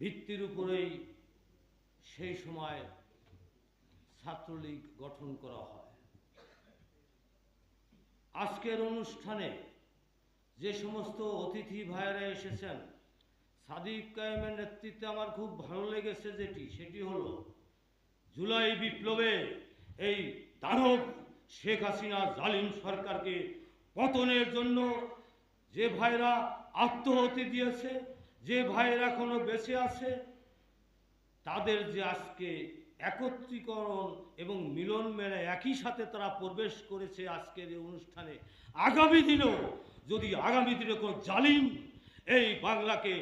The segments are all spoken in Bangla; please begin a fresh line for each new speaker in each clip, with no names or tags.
ভিত্তির উপরেই সেই সময় ছাত্রলীগ গঠন করা হয়। আজকের অনুষ্ঠানে যে সমস্ত অতিথি ভাইয়েরা এসেছেন, সাদিক কায়েমের নেতৃত্বে আমার খুব ভালো লেগেছে যেটি, সেটি হলো জুলাই বিপ্লবে এই দানব শেখ হাসিনা জালিম সরকারকে পতনের জন্য যে ভাইরা আত্মহতি দিয়েছে যে ভাইয়েরা এখনও বেঁচে আছে, তাদের যে আজকে একত্রীকরণ এবং মিলন মেলে একই সাথে তারা প্রবেশ করেছে আজকের এই অনুষ্ঠানে, আগামী দিনেও যদি আগামী দিনে কোনো জালিম এই বাংলাকে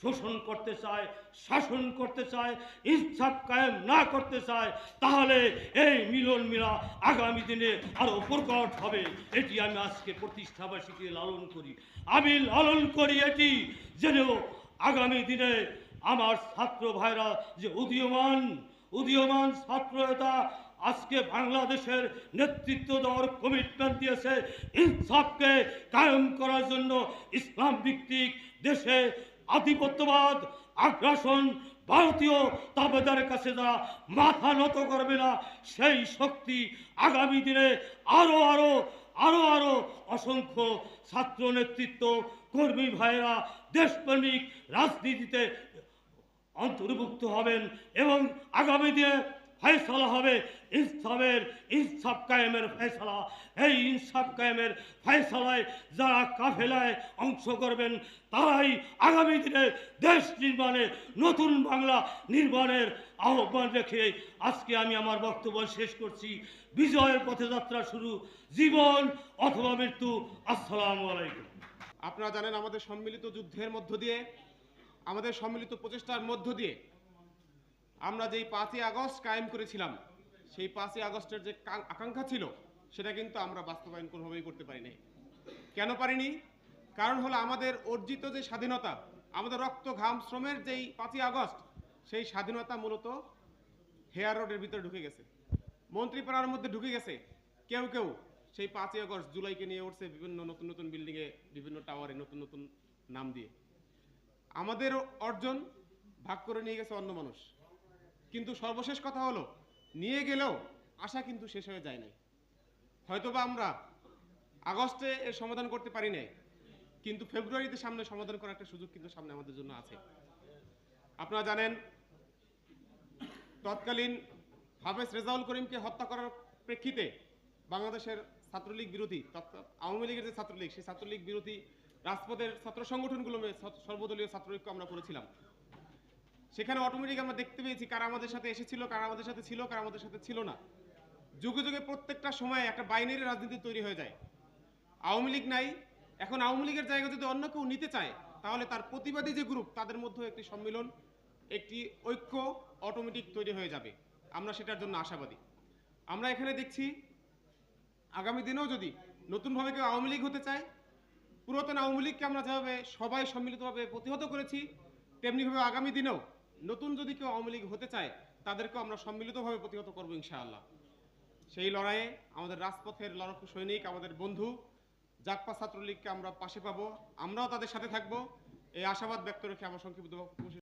শোষণ করতে চায়, শাসন করতে চায়, ইনসাফ কায়েম না করতে চায়, তাহলে এই মিলন মিলা আগামী দিনে আরও প্রকট হবে। এটি আমি আজকে প্রতিষ্ঠাবাসীকে লালন করি। আমি লালন করি এটি যেন আগামী দিনে আমার ছাত্র ভাইরা যে উদীয়মান উদীয়মান ছাত্র নেতা আজকে বাংলাদেশের নেতৃত্ব দেওয়ার কমিটমেন্ট দিয়েছে, ইনসাফকে কায়েম করার জন্য ইসলাম ভিত্তিক দেশে আধিপত্যবাদ, আগ্রাসন, ভারতীয় তাবেদার কাছে যারা মাথা নত করবে না, সেই শক্তি আগামী দিনে আরও আরও আরও আরও অসংখ্য ছাত্র নেতৃত্ব কর্মী ভাইয়েরা দেশপ্রেমিক রাজনীতিতে অন্তর্ভুক্ত হবেন এবং আগামী দিনে ফয়সলা হবে, ইনসাফের, ইনসাফ কায়েমের ফয়সলা। এই ইনসাফ কায়েমের ফয়সলায় যারা কাফেলায় অংশ করবেন, তারাই আগামী দিনে দেশ নির্মাণে, নতুন বাংলা নির্মাণের আহ্বান রেখে আজকে আমি আমার বক্তব্য শেষ করছি। বিজয়ের পথে যাত্রা শুরু, জীবন অথবা মৃত্যু। আসসালামু আলাইকুম।
আপনারা জানেন আমাদের সম্মিলিত যুদ্ধের মধ্য দিয়ে, আমাদের সম্মিলিত প্রচেষ্টার মধ্য দিয়ে আমরা যেই পাঁচই আগস্ট কায়েম করেছিলাম, সেই পাঁচই আগস্টের যে আকাঙ্ক্ষা ছিল, সেটা কিন্তু আমরা বাস্তবায়ন কোনোভাবেই করতে পারিনি। কেন পারিনি? কারণ হলো আমাদের অর্জিত যে স্বাধীনতা, আমাদের রক্ত ঘাম শ্রমের যেই পাঁচই আগস্ট, সেই স্বাধীনতা মূলত হেয়ার রোডের ভিতরে ঢুকে গেছে। মন্ত্রীপাড়ার মধ্যে ঢুকে গেছে কেউ কেউ। সেই পাঁচই আগস্ট জুলাইকে নিয়ে উঠছে বিভিন্ন নতুন নতুন বিল্ডিংয়ে, বিভিন্ন টাওয়ারে নতুন নতুন নাম দিয়ে। আমাদের অর্জন ভাগ করে নিয়ে গেছে অন্য মানুষ। কিন্তু সর্বশেষ কথা হলো, নিয়ে গেলেও আশা কিন্তু শেষ হয়ে যায় নাই। হয়তোবা আমরা আগস্টে এর সমাধান করতে পারি নাই, কিন্তু ফেব্রুয়ারিতে সামনে সমাধান করার একটা সুযোগ কিন্তু সামনে আমাদের জন্য আছে। আপনারা জানেন, তৎকালীন হাফেজ রেজাউল করিমকে হত্যা করার প্রেক্ষিতে বাংলাদেশের ছাত্রলীগ বিরোধী আওয়ামী লীগের যে ছাত্রলীগ, সেই ছাত্রলীগ বিরোধী রাজপথের ছাত্র সংগঠনগুলো সর্বদলীয় ছাত্রলীগকে আমরা করেছিলাম। সেখানে অটোমেটিক আমরা দেখতে পেয়েছি কারা আমাদের সাথে এসেছিল, কারা আমাদের সাথে ছিল, কারা আমাদের সাথে ছিল না। যুগে যুগে প্রত্যেকটা সময় একটা বাইনারি রাজনীতি তৈরি হয়ে যায়। আওয়ামী লীগ নাই, এখন আওয়ামী লীগের জায়গা যদি অন্য কেউ নিতে চায়, তাহলে তার প্রতিবাদী যে গ্রুপ তাদের মধ্যে একটি সম্মিলন, একটি ঐক্য অটোমেটিক তৈরি হয়ে যাবে। আমরা সেটার জন্য আশাবাদী। আমরা এখানে দেখছি, আগামী দিনেও যদি নতুনভাবে কেউ আওয়ামী লীগ হতে চায়, পুরাতন আওয়ামী লীগকে আমরা যেভাবে সবাই সম্মিলিতভাবে প্রতিহত করেছি, তেমনিভাবে আগামী দিনেও নতুন যদি কেউ আওয়ামী লীগ হতে চায়, তাদেরকেও আমরা সম্মিলিতভাবে প্রতিহত করব ইনশাআল্লাহ। সেই লড়াইয়ে আমাদের রাজপথের লড়াকু সৈনিক, আমাদের বন্ধু জাকপা ছাত্রলীগকে আমরা পাশে পাবো, আমরাও তাদের সাথে থাকব। এই আশাবাদ ব্যক্ত রেখে আমার সংক্ষিপ্ত